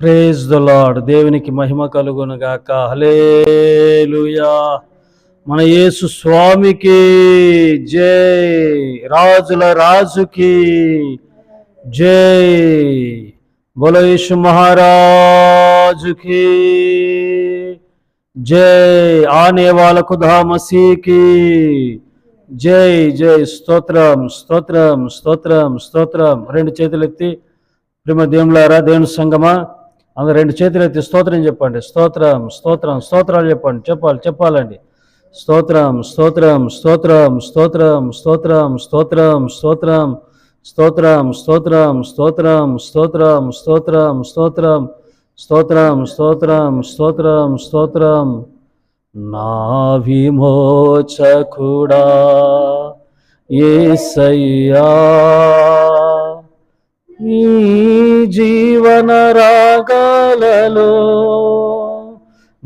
Praise the lord దేవునికి మహిమ కలుగునుగాక. హలేలుయా మన యేసు స్వామికి జై రాజుల రాజుకి జై బోలో మహారాజుకి జై ఆనే వాళ్ళ మసీకి జై జై స్తోత్రం స్తోత్రం స్తోత్రం స్తోత్రం. రెండు చేతులు ఎత్తి ప్రేమ దేవులారా దేవుని సంగమా అందరు రెండు చేతులు ఎత్తి స్తోత్రం చెప్పండి స్తోత్రం స్తోత్రం స్తోత్రాలు చెప్పండి చెప్పాలి చెప్పాలండి స్తోత్రం స్తోత్రం స్తోత్రం స్తోత్రం స్తోత్రం స్తోత్రం స్తోత్రం స్తోత్రం స్తోత్రం స్తోత్రం స్తోత్రం స్తోత్రం స్తోత్రం స్తోత్రం స్తోత్రం స్తోత్రం స్తోత్రం నా విమోచకుడా ఏసయ్యా ఈ జీవన రాగాలలో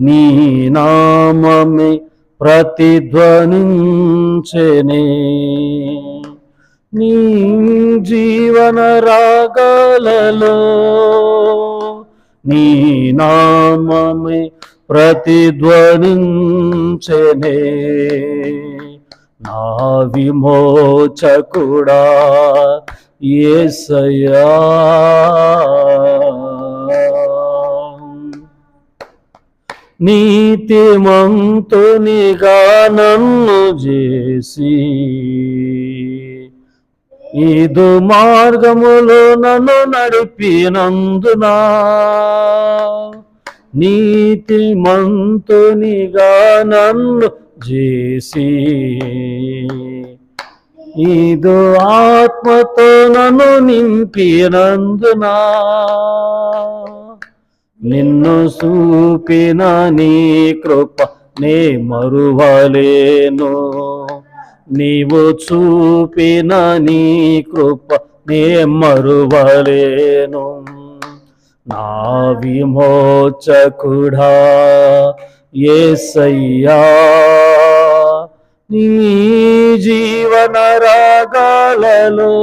నీ నామమే ప్రతిధ్వనించెనే. నీ జీవన రాగాలలో నీ నామమే ప్రతిధ్వనించెనే. నా విమోచకుడా ఏసయ్యా. నీతిమంతునిగా నన్ను చేసి ఇదు మార్గములో నన్ను నడిపినందునా నీతిమంతునిగా నన్ను చేసి ఇదు ఆత్మతో నన్ను నింపినందున? నిన్ను చూపిన నీ కృప నే మరువలేను. నీవు చూపిన నీ కృప నే మరువలేను. నా విమోచకుడా ఏ సయ్యా నీ జీవన రాగాలలో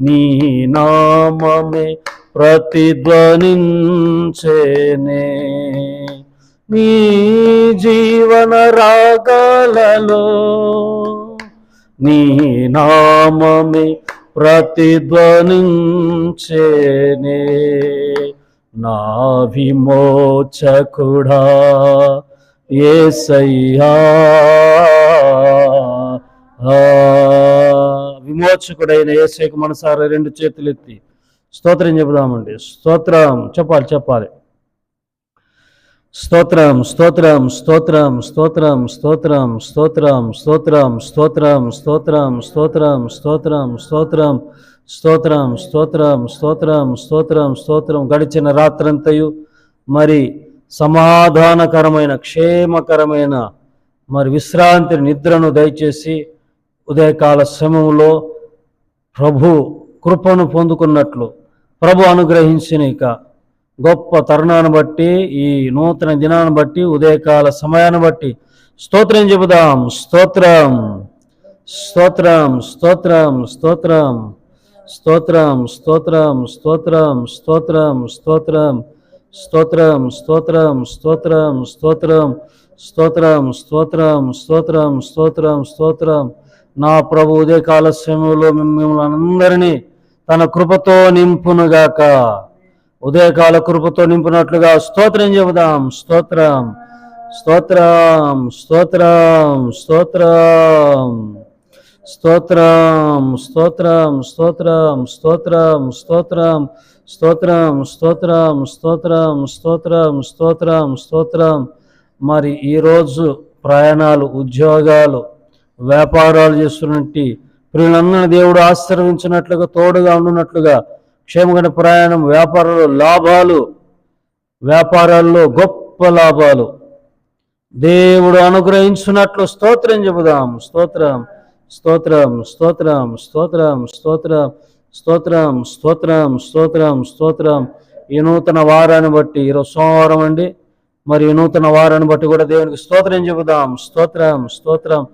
నీ నామమే ప్రతిధ్వనించేనే. నీ జీవన రాగాలలో నీ నామమే ప్రతిధ్వనించేనే. నా విమోచకుడా ఏసయ్యా విమోచకుడైన ఏసైకు మనసారా రెండు చేతులు ఎత్తి స్తోత్రం చెబుదామండి స్తోత్రం చెప్పాలి చెప్పాలి స్తోత్రం స్తోత్రం స్తోత్రం స్తోత్రం స్తోత్రం స్తోత్రం స్తోత్రం స్తోత్రం స్తోత్రం స్తోత్రం స్తోత్రం స్తోత్రం స్తోత్రం స్తోత్రం స్తోత్రం స్తోత్రం స్తోత్రం గడిచిన రాత్రంతయు మరి సమాధానకరమైన క్షేమకరమైన మరి విశ్రాంతి నిద్రను దయచేసి ఉదయకాల సమయంలో ప్రభు కృపను పొందుకున్నట్లు ప్రభు అనుగ్రహించిన ఇక గొప్ప తరుణాన్ని బట్టి ఈ నూతన దినాన్ని బట్టి ఉదయకాల సమయాన్ని బట్టి స్తోత్రం చెబుదాం. స్తోత్రం స్తోత్రం స్తోత్రం స్తోత్రం స్తోత్రం స్తోత్రం స్తోత్రం స్తోత్రం స్తోత్రం స్తోత్రం స్తోత్రం స్తోత్రం స్తోత్రం స్తోత్రం స్తోత్రం స్తోత్రం స్తోత్రం స్తోత్రం నా ప్రభు ఉదయకాల సమయంలో మిమ్మల్ని అందరినీ తన కృపతో నింపునుగాక. ఉదయకాల కృపతో నింపునట్లుగా స్తోత్రం చెబుదాం. స్తోత్రం స్తోత్రం స్తోత్రం స్తోత్రం. స్తోత్రం స్తోత్రం స్తోత్రం స్తోత్రం స్తోత్రం స్తోత్రం స్తోత్రం స్తోత్రం స్తోత్రం స్తోత్రం స్తోత్రం మరి ఈరోజు ప్రయాణాలు ఉద్యోగాలు వ్యాపారాలు చేస్తున్నట్టు ప్రియులందరినీ దేవుడు ఆశీర్వించినట్లుగా తోడుగా ఉండునట్లుగా క్షేమగణ ప్రయాణం వ్యాపారాలు లాభాలు వ్యాపారాల్లో గొప్ప లాభాలు దేవుడు అనుగ్రహించినట్లు స్తోత్రం చెబుదాం స్తోత్రం స్తోత్రం స్తోత్రం స్తోత్రం స్తోత్రం స్తోత్రం స్తోత్రం స్తోత్రం స్తోత్రం ఈ నూతన వారాన్ని బట్టి ఈరోజు సోమవారం అండి మరి ఈ నూతన వారాన్ని బట్టి కూడా దేవునికి స్తోత్రం చెబుదాం స్తోత్రం స్తోత్రం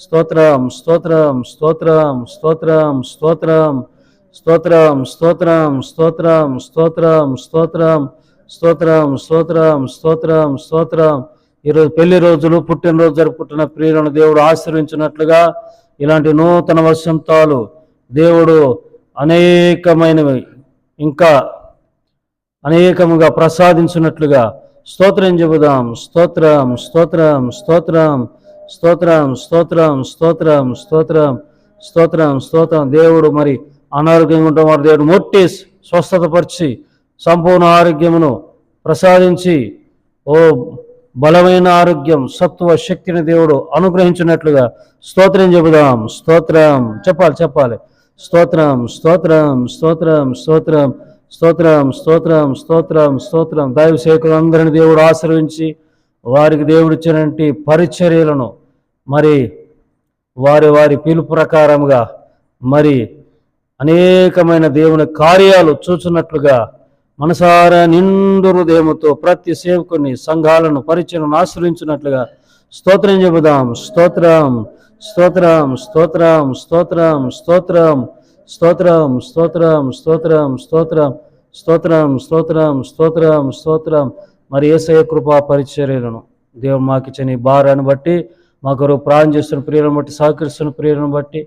స్తోత్రం స్తోత్రం స్తోత్రం స్తోత్రం స్తోత్రం స్తోత్రం స్తోత్రం స్తోత్రం స్తోత్రం స్తోత్రం స్తోత్రం స్తోత్రం స్తోత్రం స్తోత్రం ఈరోజు పెళ్ళి రోజులు పుట్టినరోజు జరుపుకుంటున్న ప్రియులను దేవుడు ఆశ్రయించినట్లుగా ఇలాంటి నూతన వసంతాలు దేవుడు అనేకమైనవి ఇంకా అనేకముగా ప్రసాదించినట్లుగా స్తోత్రం చెబుదాం. స్తోత్రం స్తోత్రం స్తోత్రం స్తోత్రం స్తోత్రం స్తోత్రం స్తోత్రం స్తోత్రం స్తోత్రం. దేవుడు మరి అనారోగ్యంగా ఉంటాం వారు దేవుడు ముట్టి స్వస్థతపరిచి సంపూర్ణ ఆరోగ్యమును ప్రసాదించి ఓ బలమైన ఆరోగ్యం సత్వ శక్తిని దేవుడు అనుగ్రహించినట్లుగా స్తోత్రం చెబుదాం. స్తోత్రం. చెప్పాలి చెప్పాలి. స్తోత్రం స్తోత్రం స్తోత్రం స్తోత్రం స్తోత్రం స్తోత్రం స్తోత్రం స్తోత్రం. దైవ సేవకులందరిని దేవుడు ఆశ్రయించి వారికి దేవుడిచ్చినటువంటి పరిచర్యలను మరి వారి వారి పిలుపు ప్రకారముగా మరి అనేకమైన దేవుని కార్యాలు చూచున్నట్లుగా మనసారా నిండు హృదయముతో ప్రతి సేవకుని సంఘాలను పరిచయం ఆశ్రయించినట్లుగా స్తోత్రం చెబుదాం స్తోత్రం స్తోత్రం స్తోత్రం స్తోత్రం స్తోత్రం స్తోత్రం స్తోత్రం స్తోత్రం స్తోత్రం స్తోత్రం స్తోత్రం స్తోత్రం స్తోత్రం మరి ఏసయ కృపా పరిచర్యలను దేవుడు మాకు ఇచ్చిన ఈ భారాన్ని బట్టి మాకు ప్రాణం చేస్తున్న ప్రియులను బట్టి సహకరిస్తున్న ప్రియులను బట్టి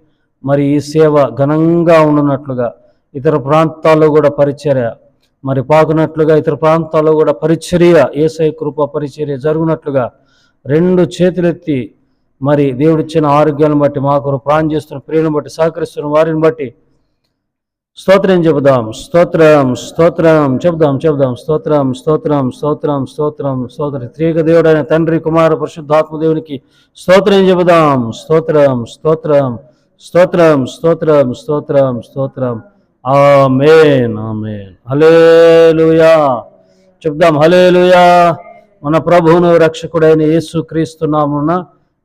మరి ఈ సేవ ఘనంగా ఉండున్నట్లుగా ఇతర ప్రాంతాల్లో కూడా పరిచర్య మరి పాకునట్లుగా ఇతర ప్రాంతాల్లో కూడా పరిచర్య ఏసై కృప పరిచర్య జరుగునట్లుగా రెండు చేతులెత్తి మరి దేవుడిచ్చిన ఆరోగ్యాన్ని బట్టి మా కొరకు ప్రాణం చేస్తున్న ప్రియులను బట్టి సహకరిస్తున్న వారిని బట్టి స్తోత్రం చెబుదాం స్తోత్రం స్తోత్రం చెబుదాం చెబుదాం స్తోత్రం స్తోత్రం స్తోత్రం స్తోత్రం స్తోత్రం. త్రియేక దేవుడైన తండ్రి కుమార పరిశుద్ధాత్మదేవునికి స్తోత్రం చెబుదాం స్తోత్రం స్తోత్రం స్తోత్రం స్తోత్రం స్తోత్రం స్తోత్రం. Amen amen. హలేలుయా చెప్దాం హలేలుయా మన ప్రభువును రక్షకుడైన యేసు క్రీస్తు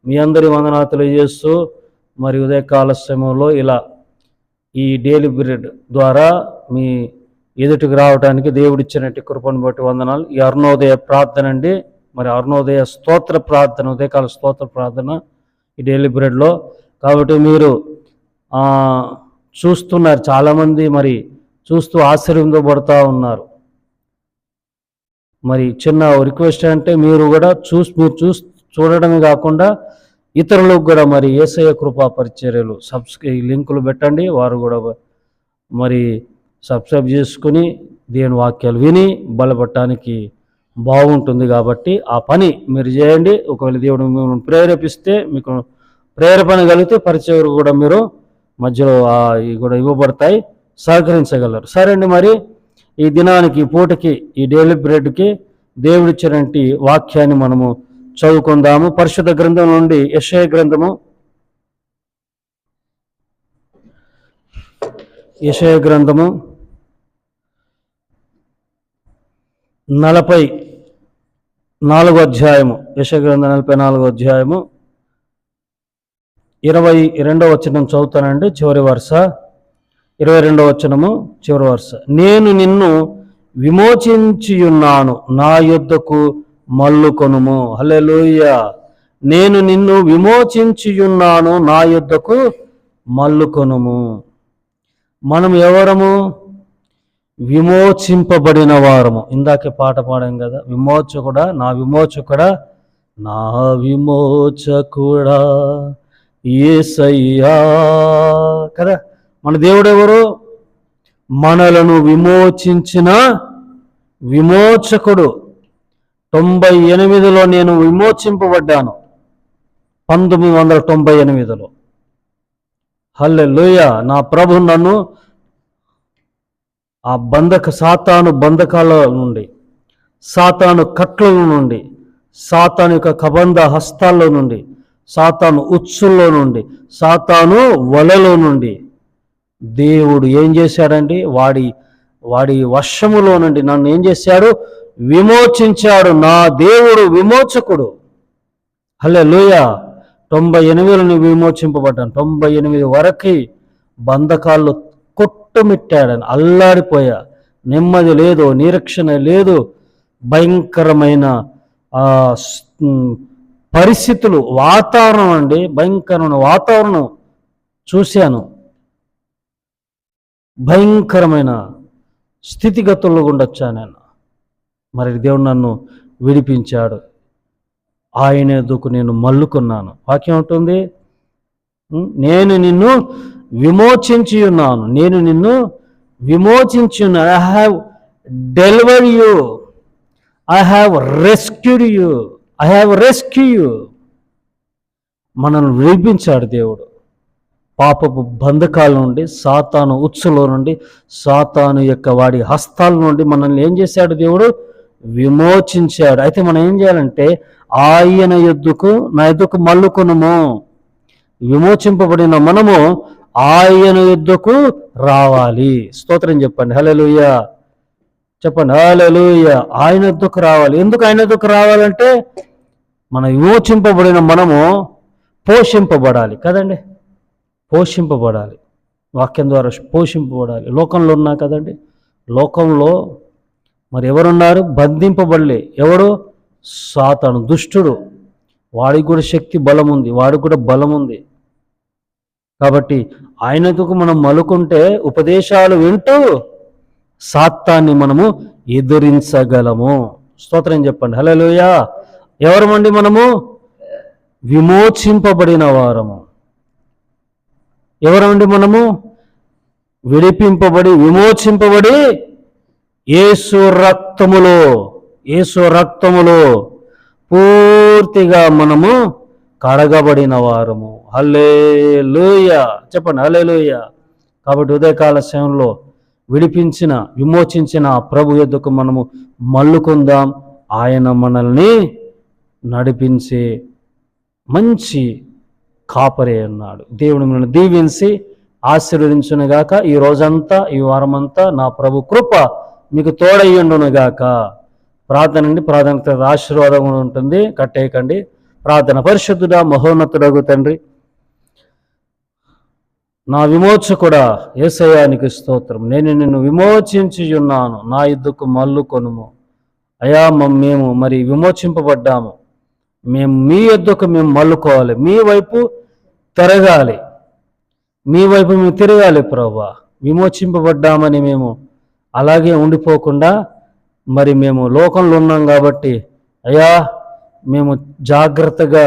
మీ అందరి వందనాలు చేస్తూ మరి ఉదయకాల సమయంలో ఇలా ఈ డైలీ పీరియడ్ ద్వారా మీ ఎదుటికి రావడానికి దేవుడిచ్చినట్టు కృపను బట్టి వందనాలు. ఈ అరుణోదయ ప్రార్థన అండి. మరి అరుణోదయ స్తోత్ర ప్రార్థన ఉదయకాల స్తోత్ర ప్రార్థన ఈ డైలీ పీరియడ్లో కాబట్టి మీరు చూస్తున్నారు చాలామంది మరి చూస్తూ ఆశ్చర్యంపడుతూ ఉన్నారు. మరి చిన్న రిక్వెస్ట్ అంటే మీరు కూడా చూసి మీరు చూ చూడడమే కాకుండా ఇతరులకు కూడా మరి ఏసయ కృపా పరిచర్యలు సబ్స్క్రై లింకులు పెట్టండి. వారు కూడా మరి సబ్స్క్రైబ్ చేసుకుని దేని వాక్యాలు విని బలపడటానికి బాగుంటుంది కాబట్టి ఆ పని మీరు చేయండి. ఒకవేళ దేవుడు మిమ్మల్ని ప్రేరేపిస్తే మీకు ప్రేరేపణ కలిగితే పరిచయం కూడా మీరు మధ్యలో ఇవి కూడా ఇవ్వబడతాయి సహకరించగలరు. సరే అండి మరి ఈ దినానికి పూటకి ఈ డైలీ బ్రెడ్కి దేవుడిచ్చినటువంటి వాక్యాన్ని మనము చదువుకుందాము. పరిశుద్ధ గ్రంథం నుండి యశయ గ్రంథము. యశయ గ్రంథము. నలభై నాలుగో అధ్యాయము. యశయ గ్రంథం నలభై నాలుగో అధ్యాయము. ఇరవై రెండవ వచనం చదువుతానండి చివరి వరుస. ఇరవై రెండవ వచనము చివరి వరుస. నేను నిన్ను విమోచించియున్నాను నా యొద్దకు మల్లుకొనుము హల్లెలూయ. నేను నిన్ను విమోచించియున్నాను నా యొద్దకు మల్లుకొనుము మనం ఎవరము? విమోచింపబడిన వారము ఇందాకే పాట పాడాం కదా విమోచకుడా నా విమోచకుడా నా విమోచకుడా. ఏసయ్యా. కదా? మన దేవుడెవరు? మనలను విమోచించిన విమోచకుడు. తొంభై ఎనిమిదిలో నేను విమోచింపబడ్డాను. పంతొమ్మిది వందల తొంభై ఎనిమిదిలో. హల్లె లోయ నా ప్రభు నన్ను ఆ బంధక సాతాను బంధకాల నుండి సాతాను కట్ల నుండి సాతాను యొక్క కబంధ హస్తాల్లో నుండి సాతాను ఉచ్చుల్లో నుండి సాతాను వలలో నుండి. దేవుడు ఏం చేశాడండి? వాడి వాడి వర్షములో నుండి నన్ను ఏం చేశాడు? విమోచించాడు. నా దేవుడు విమోచకుడు. హలే లూయ తొంభై ఎనిమిదిలో విమోచింపబడ్డాను. తొంభై ఎనిమిది వరకు బంధకాళ్ళు కొట్టుమిట్టాడని. అల్లాడిపోయా. నెమ్మది లేదు నిరీక్షణ లేదు భయంకరమైన పరిస్థితులు వాతావరణం అండి భయంకరమైన వాతావరణం చూశాను. భయంకరమైన స్థితిగతుల్లో ఉండొచ్చా నేను? మరి దేవుడు నన్ను విడిపించాడు. ఆయన దుకు నేను మల్లుకున్నాను వాక్యం ఉంటుంది నేను నిన్ను విమోచించి ఉన్నాను. నేను నిన్ను విమోచించి ఉన్నాను. I have deliver you I have rescued you I have rescue you మనల్ని విడిపించాడు దేవుడు. పాపపు బంధకాల నుండి సాతాను ఉచ్చులో నుండి సాతాను యొక్క వాడి హస్తాల నుండి మనల్ని ఏం చేశాడు దేవుడు? విమోచించాడు. అయితే మనం ఏం చేయాలంటే ఆయన ఎద్దుకు నా ఎద్దుకు మల్లుకునము. విమోచింపబడిన మనము ఆయన యుద్ధకు రావాలి. స్తోత్రం చెప్పండి. హలో చెప్పండి. హలెలుయ ఆయన దుఃఖ రావాలి. ఎందుకు ఆయన దుఃఖ రావాలంటే మన యోచింపబడిన మనము పోషింపబడాలి. కదండి? పోషింపబడాలి. వాక్యం ద్వారా పోషింపబడాలి. లోకంలో ఉన్నా కదండి? లోకంలో మరి ఎవరున్నారు? బంధింపబడలే. ఎవడు? సాతాను. దుష్టుడు. వాడికి కూడా శక్తి బలం ఉంది. వాడికి కూడా బలం ఉంది. కాబట్టి ఆయనకు మనం మలుకుంటే ఉపదేశాలు వింటూ సాత్తాన్ని మనము ఎదురించగలము. స్తోత్రం చెప్పండి. హలోయ ఎవరమండి మనము? విమోచింపబడిన వారము. ఎవరండి మనము? విడిపింపబడి విమోచింపబడి ఏసు రక్తములో ఏసు రక్తములో పూర్తిగా మనము కడగబడిన వారము. హల్లేలూయ. చెప్పండి. హలే కాబట్టి ఉదయకాల సమయంలో విడిపించిన విమోచించిన ప్రభు యొద్దకు మనము మల్లుకుందాం ఆయన మనల్ని నడిపించే మంచి కాపరే అన్నాడు. దేవుడు మిమ్మల్ని దీవించి ఆశీర్వదించునుగాక. ఈ రోజంతా ఈ వారమంతా నా ప్రభు కృప మీకు తోడయ్యుండునుగాక. ప్రార్థన అండి. ప్రార్థన ఆశీర్వాదం ఉంటుంది. కట్టేయకండి. ప్రార్థన పరిశుద్ధుడా మహోన్నతుడగు తండ్రి. నా విమోచకుడ ఏసయానికి స్తోత్రం. నేను నిన్ను విమోచించి ఉన్నాను నా ఇద్దకు మల్లు కొనుము. అయా మేము మరి విమోచింపబడ్డాము. మేము మీ ఎద్దుకు మేము మల్లుకోవాలి. మీ వైపు తిరగాలి. మీ వైపు మేము తిరగాలి ప్రభా విమోచింపబడ్డామని మేము అలాగే ఉండిపోకుండా మరి మేము లోకంలో ఉన్నాం కాబట్టి అయ్యా మేము జాగ్రత్తగా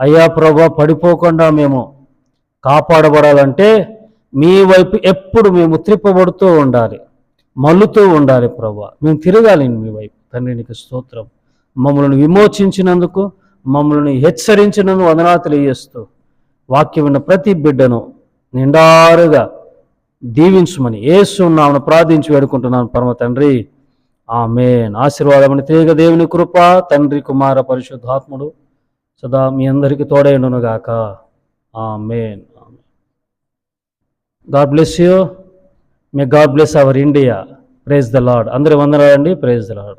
అయ్యా ప్రభా పడిపోకుండా మేము కాపాడబడాలంటే మీ వైపు ఎప్పుడు మేము త్రిప్పబడుతూ ఉండాలి మల్లుతూ ఉండాలి ప్రభు. మేము తిరగాలి మీ వైపు. తండ్రి నీకు స్తోత్రం. మమ్మల్ని విమోచించినందుకు మమ్మల్ని హెచ్చరించినందుకు వందనాలు తెలియజేస్తూ వాక్యం ఉన్న ప్రతి బిడ్డను నిండారుగా దీవించుమని ఏసు ప్రార్థించి వేడుకుంటున్నాను పరమ తండ్రి. ఆమెన్. ఆశీర్వాదమని తీగ దేవుని కృప తండ్రి కుమార పరిశుద్ధాత్ముడు సదా మీ అందరికీ తోడైండునుగాక amen. God bless you may God bless our India praise the Lord అందరి వందనాలండి. Praise the lord